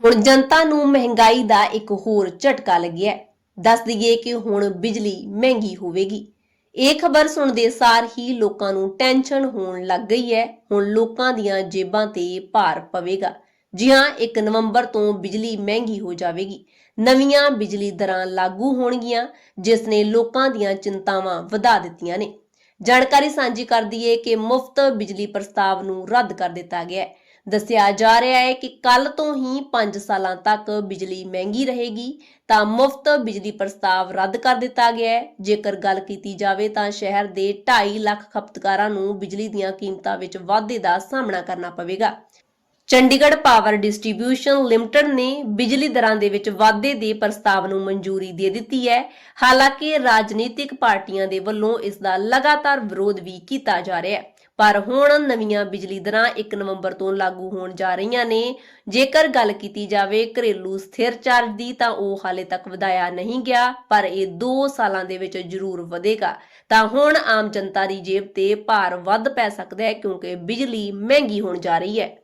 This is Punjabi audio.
ਹੁਣ ਜਨਤਾ ਨੂੰ ਮਹਿੰਗਾਈ ਦਾ ਇੱਕ ਹੋਰ ਝਟਕਾ ਲੱਗਿਆ ਦੱਸ ਦਈਏ ਕਿ ਹੁਣ ਬਿਜਲੀ ਮਹਿੰਗੀ ਹੋਵੇਗੀ। ਇਹ ਖਬਰ ਸੁਣਦੇ ਸਾਰ ਹੀ ਲੋਕਾਂ ਨੂੰ ਟੈਨਸ਼ਨ ਹੋਣ ਲੱਗ ਗਈ ਹੈ। ਹੁਣ ਲੋਕਾਂ ਦੀਆਂ ਜੇਬਾਂ ਤੇ ਭਾਰ ਪਵੇਗਾ। ਜੀ ਹਾਂ 1 ਨਵੰਬਰ ਤੋਂ ਬਿਜਲੀ ਮਹਿੰਗੀ ਹੋ ਜਾਵੇਗੀ। ਨਵੀਆਂ ਬਿਜਲੀ ਦਰਾਂ ਲਾਗੂ ਹੋਣਗੀਆਂ, ਜਿਸ ਨੇ ਲੋਕਾਂ ਦੀਆਂ ਚਿੰਤਾਵਾਂ ਵਧਾ ਦਿੱਤੀਆਂ ਨੇ। ਜਾਣਕਾਰੀ ਸਾਂਝੀ ਕਰਦੀ ਹੈ ਕਿ ਮੁਫਤ ਬਿਜਲੀ ਪ੍ਰਸਤਾਵ ਨੂੰ ਰੱਦ ਕਰ ਦਿੱਤਾ ਗਿਆ ਹੈ। ਦੱਸਿਆ ਜਾ ਰਿਹਾ ਹੈ ਕਿ ਕੱਲ ਤੋਂ ਹੀ 5 ਸਾਲਾਂ ਤੱਕ ਬਿਜਲੀ ਮਹਿੰਗੀ ਰਹੇਗੀ, ਤਾਂ ਮੁਫਤ ਬਿਜਲੀ ਪ੍ਰਸਤਾਵ ਰੱਦ ਕਰ ਦਿੱਤਾ ਗਿਆ ਹੈ। ਜੇਕਰ ਗੱਲ ਕੀਤੀ ਜਾਵੇ ਤਾਂ ਸ਼ਹਿਰ ਦੇ 2.5 ਲੱਖ ਖਪਤਕਾਰਾਂ ਨੂੰ ਬਿਜਲੀ ਦੀਆਂ ਕੀਮਤਾਂ ਵਿੱਚ ਵਾਧੇ ਦਾ ਸਾਹਮਣਾ ਕਰਨਾ ਪਵੇਗਾ। ਚੰਡੀਗੜ੍ਹ ਪਾਵਰ ਡਿਸਟ੍ਰੀਬਿਊਸ਼ਨ ਲਿਮਟਿਡ ਨੇ ਬਿਜਲੀ ਦਰਾਂ ਦੇ ਵਿੱਚ ਵਾਧੇ ਦੇ ਪ੍ਰਸਤਾਵ ਨੂੰ ਮਨਜ਼ੂਰੀ ਦੇ ਦਿੱਤੀ ਹੈ। ਹਾਲਾਂਕਿ ਰਾਜਨੀਤਿਕ ਪਾਰਟੀਆਂ ਦੇ ਵੱਲੋਂ ਇਸ ਦਾ ਲਗਾਤਾਰ ਵਿਰੋਧ ਵੀ ਕੀਤਾ ਜਾ ਰਿਹਾ ਹੈ। ਪਰ ਹੁਣ ਨਵੀਆਂ ਬਿਜਲੀ ਦਰਾਂ 1 ਨਵੰਬਰ ਤੋਂ ਲਾਗੂ ਹੋਣ ਜਾ ਰਹੀਆਂ ਨੇ। ਜੇਕਰ ਗੱਲ ਕੀਤੀ ਜਾਵੇ ਘਰੇਲੂ ਸਥਿਰ ਚਾਰਜ ਦੀ ਤਾਂ ਉਹ ਹਾਲੇ ਤੱਕ ਵਧਾਇਆ ਨਹੀਂ ਗਿਆ, ਪਰ ਇਹ 2 ਸਾਲਾਂ ਦੇ ਵਿੱਚ ਜ਼ਰੂਰ ਵਧੇਗਾ। ਤਾਂ ਹੁਣ ਆਮ ਜਨਤਾ ਦੀ ਜੇਬ ਤੇ ਭਾਰ ਵੱਧ ਪੈ ਸਕਦਾ ਹੈ ਕਿਉਂਕਿ ਬਿਜਲੀ ਮਹਿੰਗੀ ਹੋਣ ਜਾ ਰਹੀ ਹੈ।